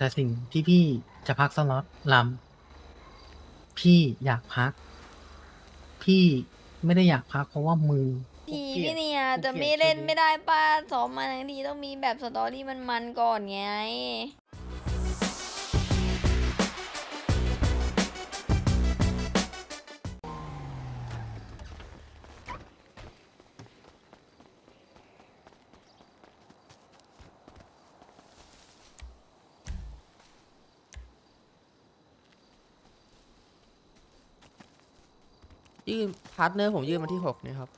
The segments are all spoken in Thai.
แต่สิ่งที่พี่จะพักสล็อตลำพี่อยากพัก พี่ไม่ได้อยากพักเพราะว่ามือทีกูเกลียดพี่เนี่ยกูจะเกลีไม่ยดเล่นชีวิตไม่ได้ป้าซ้อมมาทั้งทีต้องมีแบบสตอรี่มันมันๆก่อนไง ยื่นพาร์ทเนอร์ผมยื่นมาที่หกเนี่ยครับ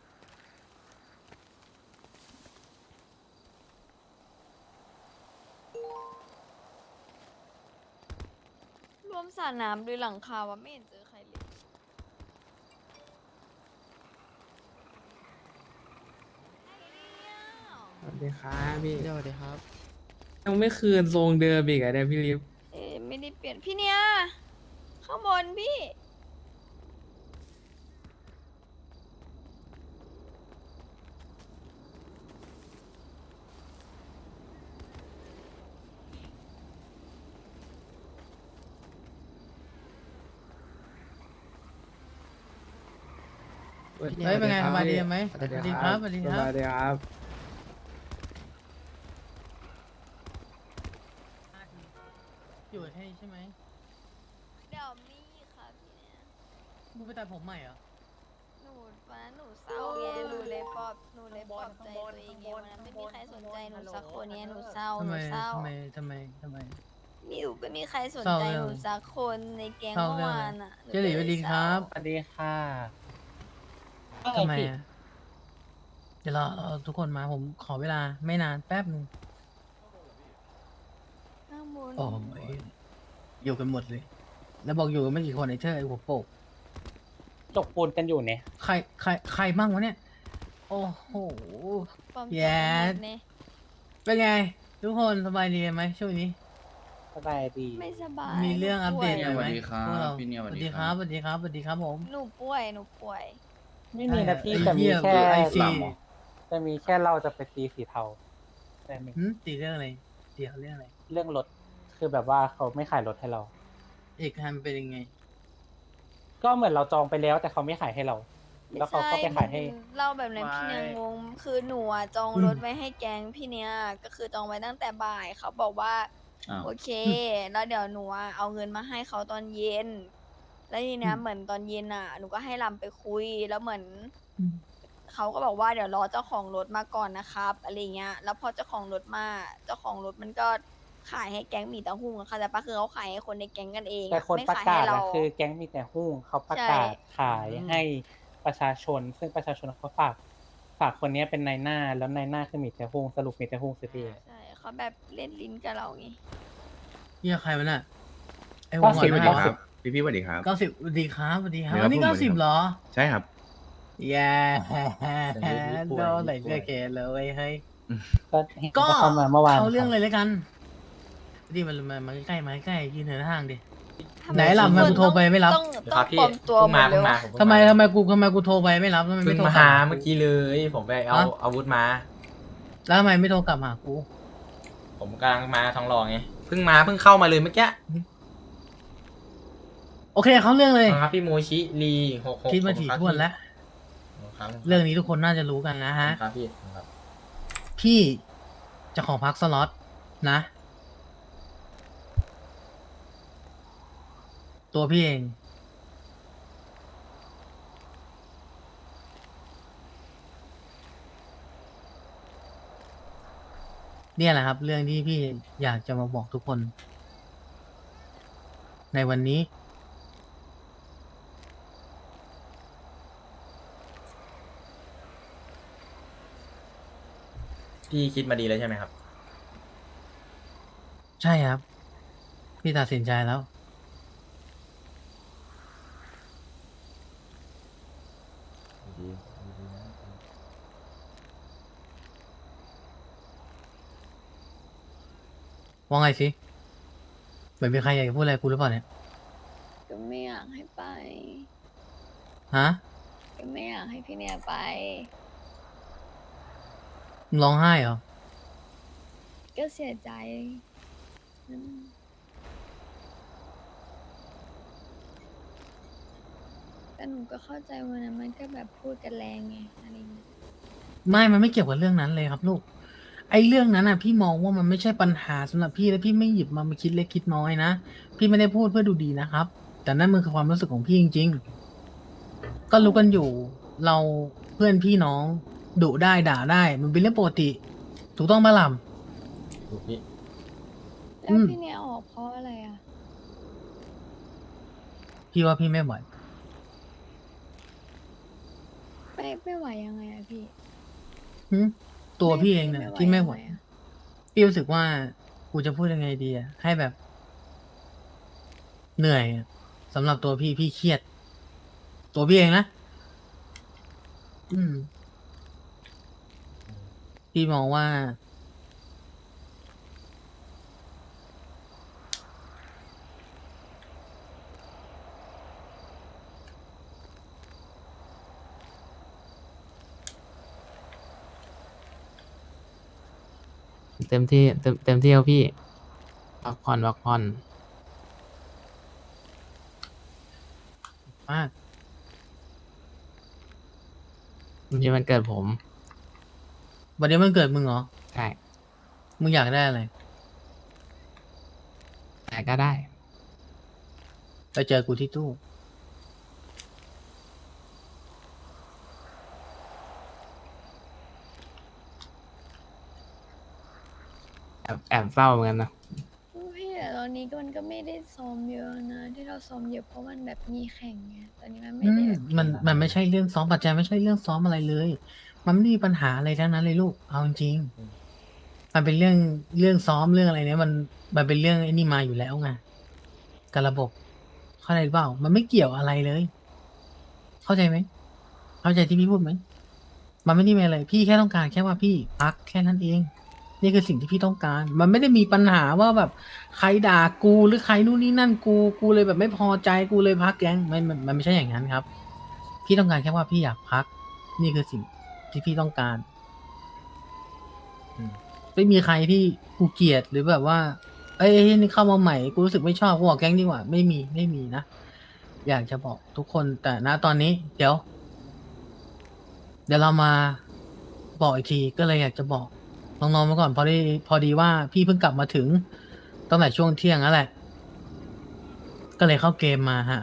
รวมสระน้ำด้วยหลังคาวะไม่เห็นเจอใครเลย สวัสดีครับพี่เดี๋ยวสวัสดีครับ ยังไม่คืนทรงเดิมอีกเหรอะเนี่ยพี่ลิฟเอ๊ะไม่ได้เปลี่ยนพี่เนี่ย ข้างบนพี่ เฮ้ยเป็นไงสสวับายสดีดีครับไหมสวัสดีดีครับสวัสดีสครับวัสดีครับอยู่ให้ใช่ไหมเดี๋ยวมีค่ะพี่เนี่ยมึงไปตัดผมใหม่เหรอหนูวันนั้นหนูเศร้าไงหนูเลยปลอบหนูเลยปลอบใจตัวเองไงวันนั้นไม่มีใครสนใจหนูสักคนไงหนูเศร้าหทำไมนูเศร้าทำไมทำไมทำไมมิวไม่มีใครสนเศร้าใจเรื่หองนูสักคนในแก๊งเศร้าเมื่อเรื่องวานอะเจหลี่สวัสดีครับสวัสดีค่ะ ทำไมอะเดี๋ยวรอเอาทุกคนมาผมขอเวลาไม่นานแป๊บนึงข้างบนโอ้ยอยู่กันหมดเลย แล้วบอกอยู่กันไม่กี่คนไอ้เธอไอ้หัวโปกจกปูนกันอยู่เนี่ยใครใครใครบ้างวะเนี่ย โอ้โห ปลอมแย่ตัวหมดเนี่ยเป็นไง ทุกคนสบายดีไหมช่วงนี้ สบายดีไม่สบายมีเรื่องอัปเดตหน่อยไหมสวัสดีครับพวกเราพี่เนี่ยสสวัวัสสดีดีคครัรับ บสวัสดีครับสวัสดีครับผม หนูป่วยหนูป่วย ไม่มีนะพี่ไอ้แต่มีเหี้ยแค่ไอซีหลับเหรอแต่มีแค่เราจะไปตีสีเทาแต่มีหืมตีเรื่องอะไรเดี๋ยวเรื่องอะไร เรื่องรถคือแบบว่าเขาไม่ขายรถให้เรา เอกฮันเป็นยังไง ก็เหมือนเราจองไปแล้วแต่เขาไม่ขายให้เรา แล้วเขาก็ไปขายให้เล่าแบบนั้นพี่เนียงงคือหนูอะจองอืมรถไว้ให้แก๊งพี่เนียก็คือจองไว้ตั้งแต่บ่ายเขาบอกว่า อ้าว โอเค แล้วเดี๋ยวหนูอะเอาเงินมาให้เขาตอนเย็น แล้วทีเนี้ยเหมือนตอนเย็นอะหนูก็ให้ลำไปคุยแล้วเหมือนอืม เขาก็บอกว่าเดี๋ยวรอเจ้าของรถมาก่อนนะครับอะไรเงี้ยแล้วพอเจ้าของรถมาเจ้าของรถมันก็ขายให้แก๊งหมีเต้าหู้อะค่ะแต่ปะคือเขาขายให้คนในแก๊งกันเองอะแต่คนไม่ประขายกาให้ศเรา อะคือแก๊งมีแต่หุ้งเขาประกาศขายให้ประชาชน ซึ่งประชาชนเขาฝากฝากคนเนี้ยเป็นนายหน้าแล้วนายหน้าคือมีแต่หุ้งสรุปมีแต่หุ้งสิพี่ใช่เขาแบบเล่นลิ้นกับเราไง เฮียใครวะน่ะไอ้เก้าหัวสิบหเก้น้าสิบ พี่พี่สวัสดีครับ เก้าสิบสวัสดีครับสวัสดีครับเดี๋ยววันนี้ผมเก้าสวัสดีสิบครับ เหรอใช่ครับแย่เดี๋ยวนี้ป่วยโดนไหลป่วยเลือดเกลเลยเว้ยเฮ้ย ก็เห็นก็ เขาเข้ามาเมื่อวาน เข้าเรื่องเลยแล้วกันดีมันมามาใกล้ๆมาใกล้ๆยืนเหินห่างดิทำไหนล่ะทำไมกูโทรไปไม่รับ ต้องเดี๋ยวต้คอรังบพี่ปลอมตัวเพิ่งหมมาดเลเพิ่ยงมาว่ะผมเพิ่งทำไมาทำไมกูทำไมกูโทรไปไม่รับทำไมเพิ่ไม่งโทรมากลัหาบเมื่อกี้เลยผมไปเอาฮะอาวุธมา แล้วทำไมไม่โทรกลับหากู ผมกำลังมาทองหล่อไงเพิ่งมาเพิ่งเข้ามาเลยเมื่อกี้ โอเคเขาเรื่องเลย ครับพี่โมชิรีหกหกคิดมาถี่ถ้วนแล้ว ครับเรื่องนี้ทุกคนน่าจะรู้กันนะฮะ ครับพี่ครับพี่จะขอพักสล็อตนะ ตัวพี่เอง เนี่ยแหละครับ เรื่องที่พี่อยากจะมาบอกทุกคน ในวันนี้ พี่คิดมาดีแล้วใช่ไหมครับ ใช่ครับ พี่ตัดสินใจแล้ว ว่าไงสิเหมือนมีใครอยากจะพูดอะไรกูหรือเปล่าเนี่ยก็ไม่อยากให้ไป ฮะ ก็ไม่อยากให้พี่เนี่ยไป ร้องไห้เหรอ ก็เสียใจแต่หนูก็เข้าใจว่านั้มันก็แบบพูดกันแรงไงอะไรเงี้ยไม่ มันไม่เกี่ยวกับเรื่องนั้นเลยครับลูก ไอ้เรื่องนั้นอะพี่มองว่ามันไม่ใช่ปัญหาสำหรับพี่และพี่ไม่หยิบมามาคิดเล็กคิดน้อยนะ พี่ไม่ได้พูดเพื่อดูดีนะครับ แต่นั่นมันคือความรู้สึกของพี่จริง ๆ ก็รู้กันอยู่ เราเพื่อนพี่น้อง ดุได้ด่าได้ มันเป็นเรื่องปกติ ถูกต้องไหมล่ะถูกพี่แล้วอืมพี่เนี่ยออกเพราะอะไรอะพี่ว่าพี่ไม่ไหวไม่ไม่ไหวยังไงอะพี่หึตัวพี่เองเนี่ยที่ไม่ไหวยังงอะพี่รู้สึกว่ากูจะพูดยังไงดีอะให้แบบ เหนื่อยอะสำหรับตัวพี่พี่เครียด ตัวพี่เองนะอืม พี่มองว่า เต็มที่เต็มเต็มที่ครับพี่พักผ่อนพักผ่อนมากวันนี้มันเกิดผม วันนี้มันเกิดมึงเหรอ ใช่มึงอยากได้อะไรแต่ก็ได้ ไปเจอกูที่ตู้ แอบแอบเศร้าเหมือนกันนะพี่แต่ตอนนี้ก็มันก็ไม่ได้ซ้อมเยอะนะ ที่เราซ้อมเยอะเพราะมันแบบมีแข่งไงตอนนี้มันไม่อืได้มแบบมันมันไม่ใช่เรื่องซ้อมปัจจัยไม่ใช่เรื่องซ้อมอะไรเลย มันไม่ได้มีปัญหาอะไรทั้งนั้นเลยลูก เอาจริงๆมันเป็นเรื่องเรื่องซ้อมเรื่องอะไรเนี่ยมันมันเป็นเรื่องไอ้นี่มาอยู่แล้วไงกับระบบ เข้าใจหรือเปล่า มันไม่เกี่ยวอะไรเลย เข้าใจไหม เข้าใจที่พี่พูดไหม มันไม่ได้มีอะไร พี่แค่ต้องการแค่ว่าพี่พักแค่นั้นเอง นี่คือสิ่งที่พี่ต้องการ มันไม่ได้มีปัญหาว่าแบบ ใครด่ากูหรือใครนู่นนี่นั่นกู กูเลยแบบไม่พอใจกูเลยพักแก๊งมันมันมันไม่ใช่อย่างนั้นครับ พี่ต้องการแค่ว่าพี่อยากพัก นี่คือสิ่ง ที่พี่ต้องการอืมไม่มีใครที่กูเกลียดหรือแบบว่า เอ้ยนี่เข้ามาใหม่กูรู้สึกไม่ชอบกูออกแก๊งดีกว่า ไม่มีไม่มีนะ อยากจะบอกทุกคนแต่ณตอนนี้ เดี๋ยว เดี๋ยวเรามาบอกอีกทีก็เลยอยากจะบอกน้องๆมาก่อนพอดีพอดีว่าพี่เพิ่งกลับมาถึงตั้งแต่ช่วงเที่ยงนั่นแหละ ก็เลยเข้าเกมมาหา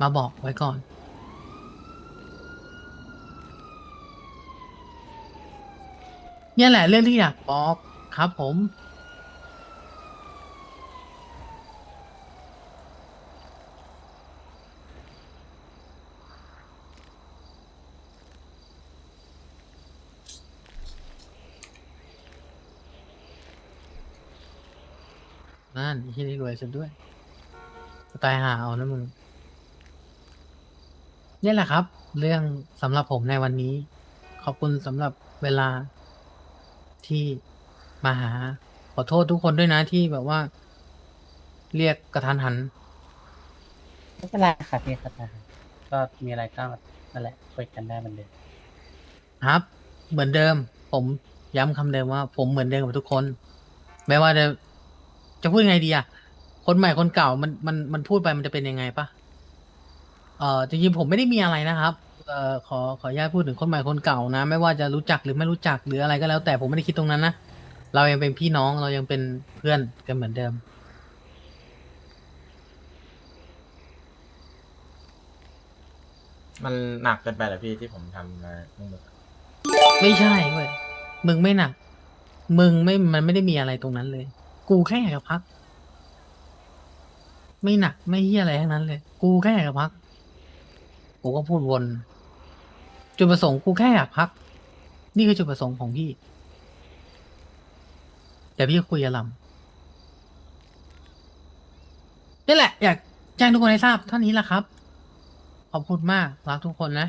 มาบอกไว้ก่อน เนี่ยแหละเรื่องที่อยากบอกครับผม นั่นที่นี่รวยสุดด้วย ตายหาเอานะมึงนี่แหละครับ เรื่องสำหรับผมในวันนี้ ขอบคุณสำหรับเวลา ที่มาหา ขอโทษทุกคนด้วยนะที่แบบว่า เรียกกระทันหัน ไม่เป็นไรค่ะพี่ครับก็มีอะไรก็นั่นแหละคุยกันได้เหมือนเดิมครับ เหมือนเดิม ผมย้ำคำเดิมว่า ผมเหมือนเดิมกับทุกคนไม่ว่าจะจะพูดยังไงดีอะคนใหม่คนเก่ามันมันมันพูดไปมันจะเป็นยังไงปะเอ่อจริงๆผมไม่ได้มีอะไรนะครับ เอ่อขอขออนุญาตพูดถึงคนใหม่คนเก่านะ ไม่ว่าจะรู้จักหรือไม่รู้จักหรืออะไรก็แล้วแต่ผมไม่ได้คิดตรงนั้นนะเรายังเป็นพี่น้องเรายังเป็นเพื่อนกันเหมือนเดิม มันหนักเกินไปเหรอพี่ที่ผมทำมาทั้งหมดไม่ใช่เว้ยมึงไม่หนักมึงไม่มันไม่ได้มีอะไรตรงนั้นเลย กูแค่อยากจะพัก ไม่หนักไม่เฮียอะไรทั้งนั้นเลย กูแค่อยากจะพัก กูก็พูดวน จุดประสงค์กูแค่อยากพัก นี่คือจุดประสงค์ของพี่เดี๋ยวพี่คุยกับลำนี่แหละ อยากแจ้งทุกคนให้ทราบเท่านี้แหละครับ ขอบคุณมาก รักทุกคนนะ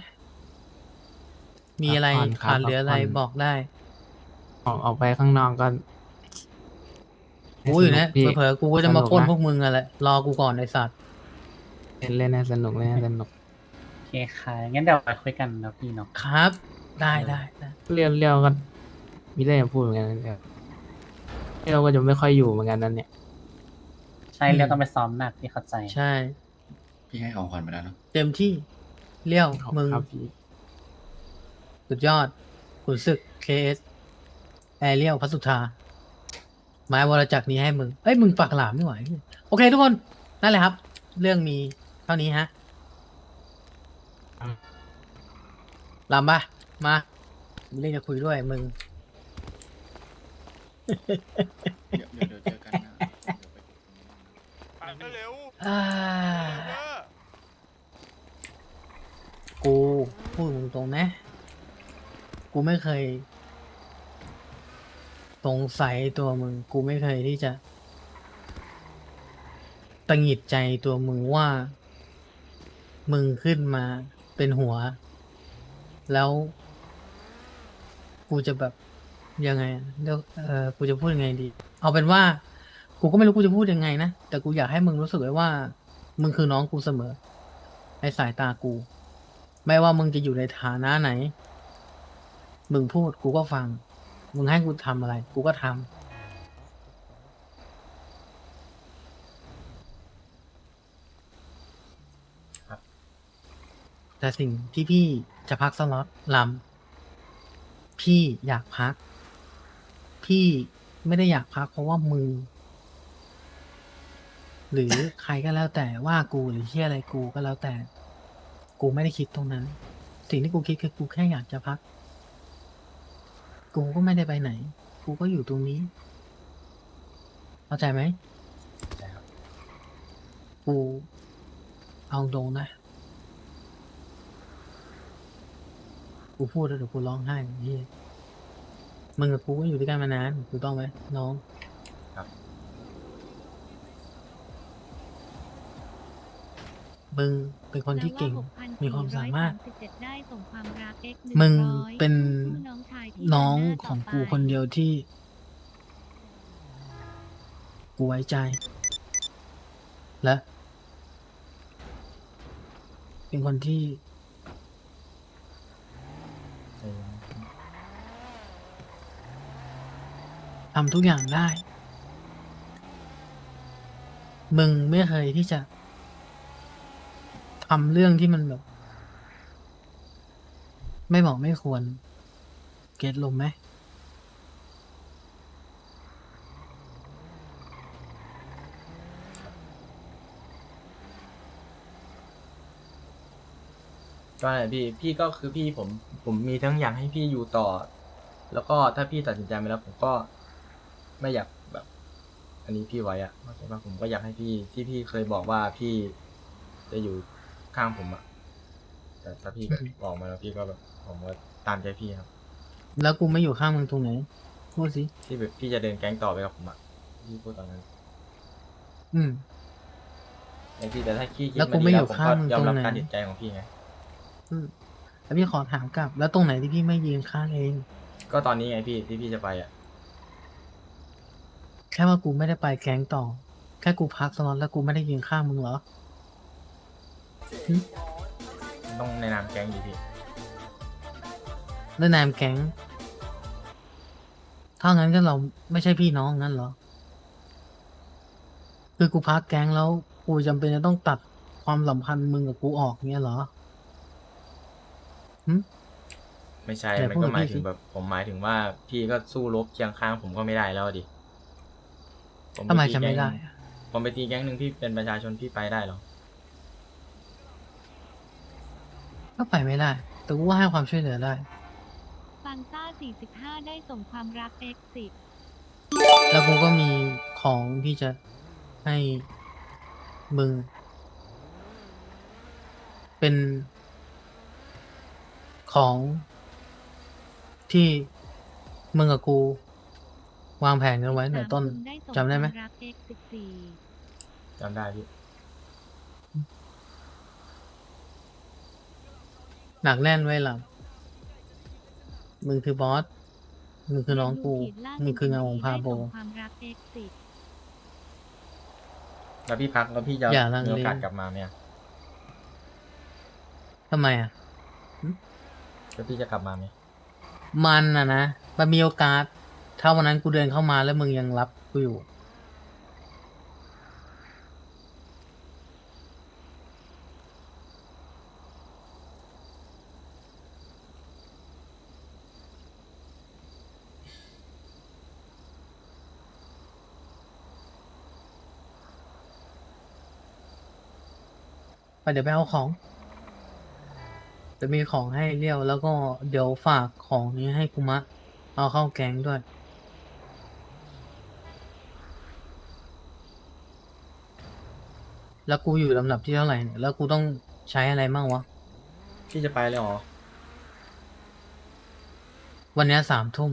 มีอะไรพักผ่อนครับขาดเหลืออะไรพักผ่อน บอกได้ ออกออกไปข้างนอกก็กูอยู่นะสกพี่ เผลอๆกูก็จะมาปล้นสกพวกมึงอะแหละรอกูก่อนไอสัตว์ เล่นเล่นให้สนุกเล่นให้สนุกโอ เคค่ะ งั้นเดี๋ยวไปคุยกันนะพี่เนาะ ครับ ได้ได้ได้เรียวเรียวก็มีเรื่องจะพูดเหมือนกันนะเนี่ยเรียวก็จะไม่ค่อยอยู่เหมือนกันนั่นเนี่ย ใช่เรื่องต้องไปซ้อมหนักพี่เข้าใจ ใช่ พี่ให้ของขวัญไปแล้วเนอะเต็มที่เลี้ยวขอบมึงครับพี่สุดยอดขุนศึกเคสแอเรียลพัสุธาไม้วรจักรนี้ให้มึงเอ้ยมึงปากหลามไม่ไหวโอเคทุกคนนั่นแหละครับ เรื่องมีเท่านี้ฮะ ลำปะมามีเรื่องจะคุยด้วยมึง เดี๋ยวเดี๋ยวเดี๋ยวเจอกันนะเดี๋ยวไปเร็วอ่า เร็วกูพูดตรงๆนะ กูไม่เคย สงสัยตัวมึง กูไม่เคยที่จะตังหงิดใจตัวมึงว่า มึงขึ้นมาเป็นหัว แล้วกูจะแบบยังไงแล้วเออกูจะพูดยังไงดี เอาเป็นว่า กูก็ไม่รู้กูจะพูดยังไงนะแต่กูอยากให้มึงรู้สึกไว้ว่า มึงคือน้องกูเสมอ ในสายตากู ไม่ว่ามึงจะอยู่ในฐานะไหน มึงพูดกูก็ฟัง มึงให้กูทำอะไร กูก็ทำ ครับ แต่สิ่งที่พี่จะพักสล็อตลำพี่อยากพัก พี่ไม่ได้อยากพักเพราะว่ามึงหรือใครก็แล้วแต่ว่ากูหรือเชี่ยอะไรกูก็แล้วแต่ กูไม่ได้คิดตรงนั้น สิ่งที่กูคิดคือกูแค่อยากจะพัก กูก็ไม่ได้ไปไหน กูก็อยู่ตรงนี้เข้าใจไหมใช่ครับกูเอาตรงนะ กูพูดแล้วเดี๋ยวกูร้องไห้นี่มึงกับกูก็อยู่ด้วยกันมานานถูกต้องไหมน้องครับ มึงเป็นคนที่เก่ง มีความสามารถได้ส่งความรัก X มึง100เป็นคู่น้องชายที่น้องเดิหาของต่กูไปคนเดียวที่ กูไว้ใจ และ เป็นคนที่ ใช่ครับ ทำทุกอย่างได้ มึงไม่เคยที่จะทำเรื่องที่มันแบบ ไม่บอกไม่ควร เก็ตลมไหม ก็นั่นแหละพี่ พี่ก็คือพี่ผม ผมมีทั้งอยากให้พี่อยู่ต่อ แล้วก็ถ้าพี่ตัดสินใจไปแล้วผมก็ ไม่อยากแบบ อันนี้พี่ไว้อะเข้าใจปะผมก็อยากให้พี่ที่พี่เคยบอกว่าพี่จะอยู่ข้างผมอะแต่ถ้าพี่บอกมาแล้วพี่ก็แบบผมก็ตามใจพี่ครับ แล้วกูไม่อยู่ข้างมึงตรงไหนพูดสิ ที่แบบพี่จะเดินแก๊งต่อไปกับผมอะพี่พูดตอนนั้นอืม ไอพี่แต่ถ้าขี้คิดแล้วกูมาไม่ดีอแล้ยู่วผมข้างก็มึงยอมรับตรงไหนการตัดสินใจของพี่ไงอืมแล้วพี่ขอถามกลับ แล้วตรงไหนที่พี่ไม่ยืนข้างเอง ก็ตอนนี้ไงพี่ที่พี่จะไปอะ แค่ว่ากูไม่ได้ไปแก๊งต่อ แค่กูพักสล็อตแล้วกูไม่ได้ยืนข้างมึงเหรอต้องในนามแก๊งดีพี่แล้วนามแก๊งถ้างั้นก็เราไม่ใช่พี่น้องงั้นเหรอ คือกูพักแก๊งแล้วกูจำเป็นจะต้องตัดความสัมพันธ์มึงกับกูออกเงี้ยเหรอ ไม่ใช่ ไหนมันพูดก็กับหมายพี่ถึสิ งแบบผมหมายถึงว่าพี่ก็สู้รบเคียงข้างผมก็ไม่ได้แล้วดิ ผทำไมปตีจะไม่แก๊งได้อะผมไปตีแก๊งหนึ่งพี่เป็นประชาชนพี่ไปได้เหรอ ก็ไปไม่ได้ แต่กูว่าให้ความช่วยเหลือได้ ฟังซ่า45 ได้ส่งความรัก X แล้วกูก็มีของที่จะให้มึง เป็นของที่มึงกับกู วางแผนกันไว้10ตั้งแต่ต้นได้ส่งจำได้ไหมความรัก X 14 จำได้พี่หนักแน่นไว้หลังมึงคือบอส มึงคือน้องกู มึงคือเงาของพาโบได้ส่งความรัก X แล้วพี่พักแล้วพี่จะอย่าลังเล มีโอกาสกลับมาไหมอะทำไมอะ แล้วพี่จะกลับมาไหมมันอะนะ มันมีโอกาส ถ้าวันนั้นกูเดินเข้ามาแล้วมึงยังรับกูอยู่ ไปเดี๋ยวไปเอาของ จะมีของให้เลี้ยวแล้วก็เดี๋ยวฝากของนี้ให้กุมะ เอาเข้าแกงด้วย แล้วกูอยู่ลำดับที่เท่าไหร่เนี่ยแล้วกูต้องใช้อะไรมั่งวะพี่จะไปเลยเหรอ วันเนี้ยสามทุ่ม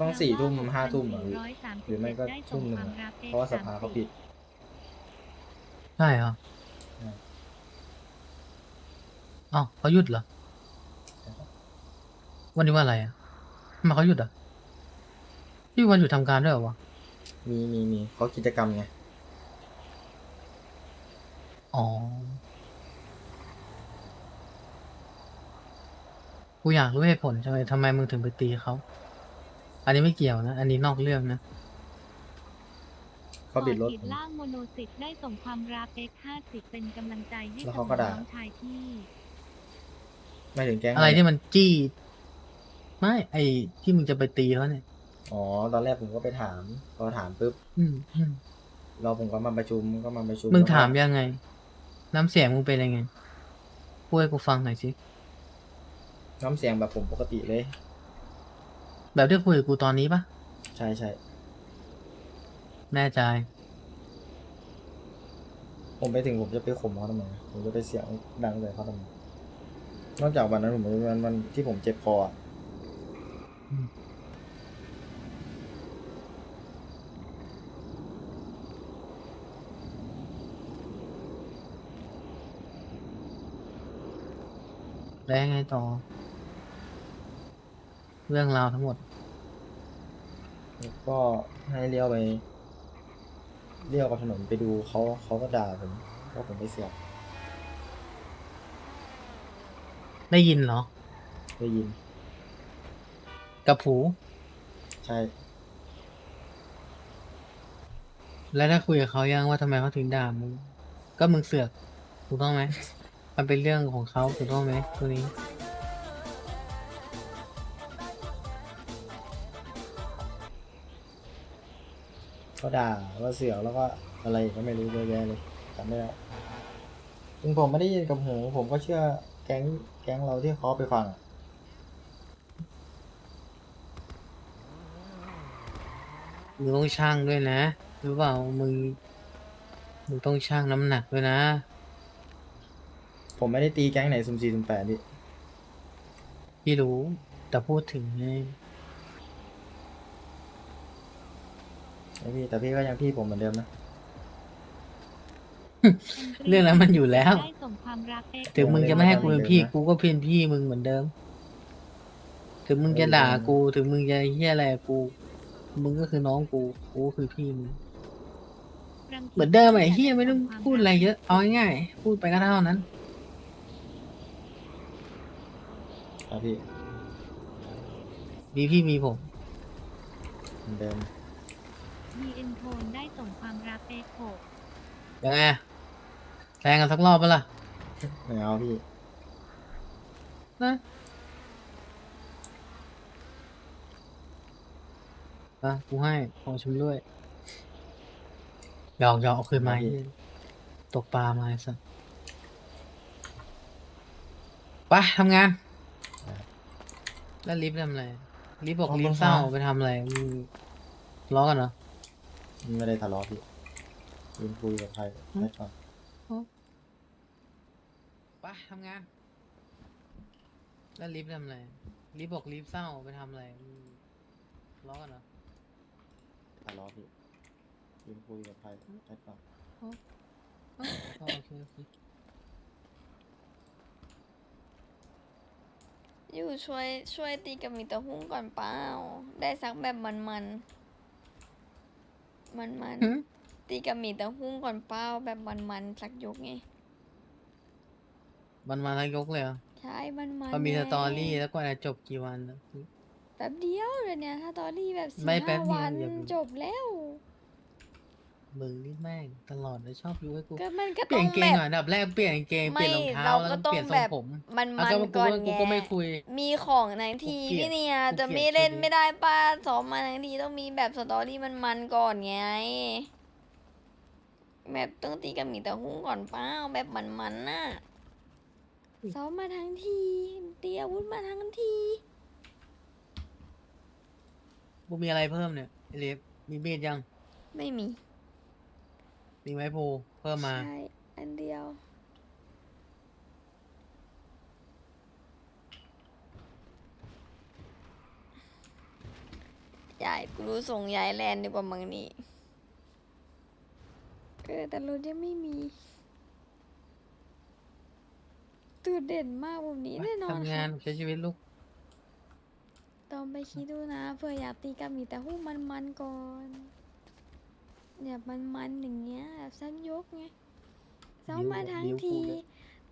ต้องสี่ทุ่มห้าทุ่มเหรอพี่1,431หรือไม่ก็ได้ทุ่ส่มงหนึ่งความอะรักเพราะว่าสภาเขาปิด ใช่เหรอใช่อ้าวเขาหยุดเหรอ วันนี้ว่าอะไรอะ ทำไมเขาหยุดอะพี่วันหยุดทำการด้วยเหรอวะ มีมีมีเขากิจกรรมไง อ๋อ กูอยากรู้เหตุผลจังเลยทำไมมึงถึงไปตีเขา อันนี้ไม่เกี่ยวนะ อันนี้นอกเรื่องนะ เขาบิดรถขีผมล่างโมโนสิตได้ส่งความรัก X50 เป็นกำลังใจให้แล้วกับเขาก็ด่า น้องชายที่ ไม่ถึงแก๊งอะไรที่มันจี้ ไม่ไอที่มึงจะไปตีเขาเนี่ย อ๋อ ตอนแรกผมก็ไปถาม พอถามปุ๊บ อืมอืมเราผมก็มาประชุมก็มาประชุมมึงแล้วก็ถามยังไง น้ำเสียงมึงเป็นยังไงพูดให้กูฟังหน่อยสิน้ำเสียงแบบผมปกติเลย แบบที่คุยกับกูตอนนี้ปะใช่ใช่แน่ใจ ผมไปถึงผมจะไปข่มเขาทำไมผมจะไปเสียงดังใส่เขาทำไมนอกจากวันนั้นผมวันวันที่ผมเจ็บคออะอืม แล้วยังไงต่อ เรื่องราวทั้งหมด แล้วก็ให้เลี้ยวไปเลี้ยวกับถนนไปดูเขาเขาก็ด่าผมว่าผมไปเสียบได้ยินเหรอ ได้ยิน กับผู ใช่ แล้วได้คุยกับเขายังว่าทำไมเขาถึงด่ามึง ก็มึงเสือกถูกต้องไหม มันเป็นเรื่องของเขาถูกต้องไหมตัวนี้ เขาด่าว่าเสียวแล้วก็อะไรอีกก็ไม่รู้เยอะแยะเลยจำไม่ได้ถึงผมไม่ได้ยินกับหูผมก็เชื่อแก๊งแก๊งเราที่เขาไปฟังอะ มึงต้องชั่งด้วยนะรู้เปล่ามึงมึงต้องชั่งน้ำหนักด้วยนะ ผมไม่ได้ตีแก๊งไหนสุ่มสี่สุ่มแปดดิพี่รู้ แต่พูดถึงไงไอพี่แต่พี่ก็ยังพี่ผมเหมือนเดิมนะ เรื่องนั้นมันอยู่แล้ว ได้ส่งความรัก X ถึงมึงจะไม่ให้กูเป็นพี่ กูก็เป็นพี่มึงเหมือนเดิม ถึงมึงจะด่ากู ถึงมึงจะเฮี้ยอะไรกับกู มึงก็คือน้องกูกูก็คือพี่มึงรังกียจเหมือนเดิมไอ้เฮี้ยไม่ต้องส่ควาพูดอะไรเยอะ เอาง่ายๆพูดไปก็เท่านั้น ครับพี่มีพี่มีผม เหมือนเดิม มีเอ็นโทนได้ส่งความรัก X6 ยังไงแทงกันสักรอบปะล่ะไม่เอาพี่ นะ อะกูให้ของชมด้วยหยอกหยอกเอาคืนมาครับพี่เหี้ยตกปลามาไอ้สัสไปทำงาน แล้วลิฟต์ทำอะไรลิฟต์บอกลิฟต์เศร้าไปทำอะไรมึงล้อกันเหรอไม่ได้ทะเลาะพี่ยืนคุยกับใครได้ก่อนไปทำงานแล้วลิฟต์ทำอะไรลิฟต์บอกลิฟต์เศร้าไปทำอะไรมึงล้อกันเหรอ ทะเลาะพี่ยืนคุยกับใครได้ก่อนอ๋อโอเคโอเคอยู่ช่วยช่วยตีกับมีตะหุ้งก่อนเปล่า ได้สักแบบมันมันมันมันๆหึตีกับมีตะหุ้งก่อนเปล่าแบบมันมันๆสักยกไง มันมาแล้วยกเลยเหรอใช่มันมันมันมีสไงตอรี่แล้วกว่าจะจบกี่วันนะ แป๊บเดียวเลยเนี่ย ถ้าตอรี่แบบสี่ไม่แป๊ห้าบเดียววันอย่าจบแล้ว มึงนี่แม่งตลอดเลยชอบยุให้กู ก็มันก็เปลี่ต้ยอนงเกแบงบก่อนอันดับแรกเปลี่ยนกางเกงเปลี่ยนรองเท้าเราแล้วก็ก็ต้อเปงลี่ยนทรแบงบ ผมมันแล้วมันก็กูก่อนก็กูไง ก็ไม่คุย มีของทั้งทีกูเกลียดพี่เนี่ยกูจะเกลียดไม่เล่นชุดนี้ ไม่ได้ป้าซ้อมมาทั้งทีต้องมีแบบสตอรี่มันมันๆก่อนไงแบบต้องตีกับหมีตะหุ้งก่อนป้าเอาแบบมันมันๆน่ะซ้อมมาทั้งทีตีอาวุธมาทั้งที กูมีอะไรเพิ่มเนี่ยไอเล็บมีมีดยัง ไม่มีมีไม้พูเพิ่มมา ใช่อันเดียว ยายกูรู้ส่งยายแลนด์ดีกว่ามึงนี่เออแต่รถยังไม่มีตัวเด่นมากแบบนี้แน่นอนทำงาค่ะนใช้ชีวิตลูก ต้องไปคิดดูนะเผื่ออยากตีกับหมีแต่หู้มันๆก่อนเนี่ยมันๆอย่างเงี้ยแบบสั้นยกไงซ้อมมาทั้งที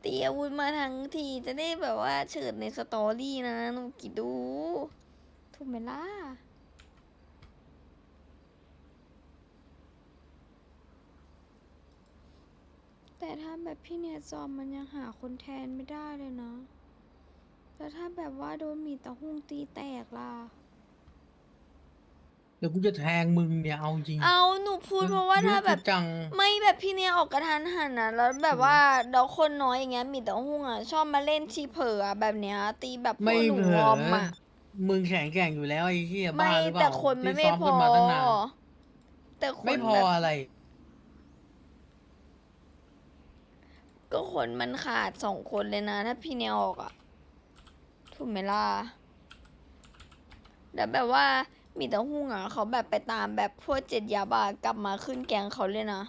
ตีอาวุธมาทั้งทีจะได้แบบว่าเฉิดในสตอรี่นะหนูกิดดู ถูกไหมล่ะแต่ถ้าแบบพี่เนี่ยจอมมันยังหาคนแทนไม่ได้เลยนะ แล้วถ้าแบบว่าโดนหมีตะหุงตีแตกล่ะ เดี๋ยวกูจะแทงมึงเนี่ยเอาจริงเอาหนูพูดเพราะว่าถ้าแบบยุจัง ไม่แบบพี่เนี่ยออกกระทันหันนะแล้วแบบว่าเราคนน้อยอย่างเงี้ยหมีตะหุงอะชอบมาเล่นชีเผลออะแบบเนี้ยตีแบบพวไม่กหนูเผลวออร์มอะมึงแข็งแกร่งอยู่แล้วไอ้เหี้ยบ้าไม่หรือเปล่าแต่คนมันที่ไม่ซ้อพอ กันมาตั้งนานแต่คนไม่พอแบบอะไร ก็คนมันขาดสองคนเลยนะ ถ้าพี่เนี่ยออกอะ ถูกไหมล่ะแล้วแบบว่ามีแต่หุ่งอะเขาแบบไปตามแบบพวกเจ็ดยาบากลับมาขึ้นแกงเขาเลยนะ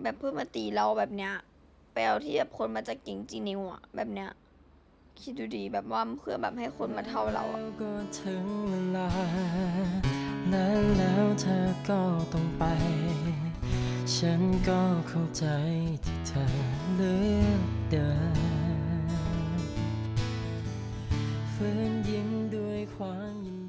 แบบเพื่อมาตีเราแบบเนี้ยไปเอาที่แบบคนมาจากเก่งจีนิวอะแบบเนี้ยคิดดูดีแบบว่าเพื่อแบบให้คนมาเท่าเราอะก็ถึงเวลานั้นแล้วเธอก็ต้องไป ฉันก็เข้าใจที่เธอเลือกเดิน ฝืนยิ้มด้วยความยิน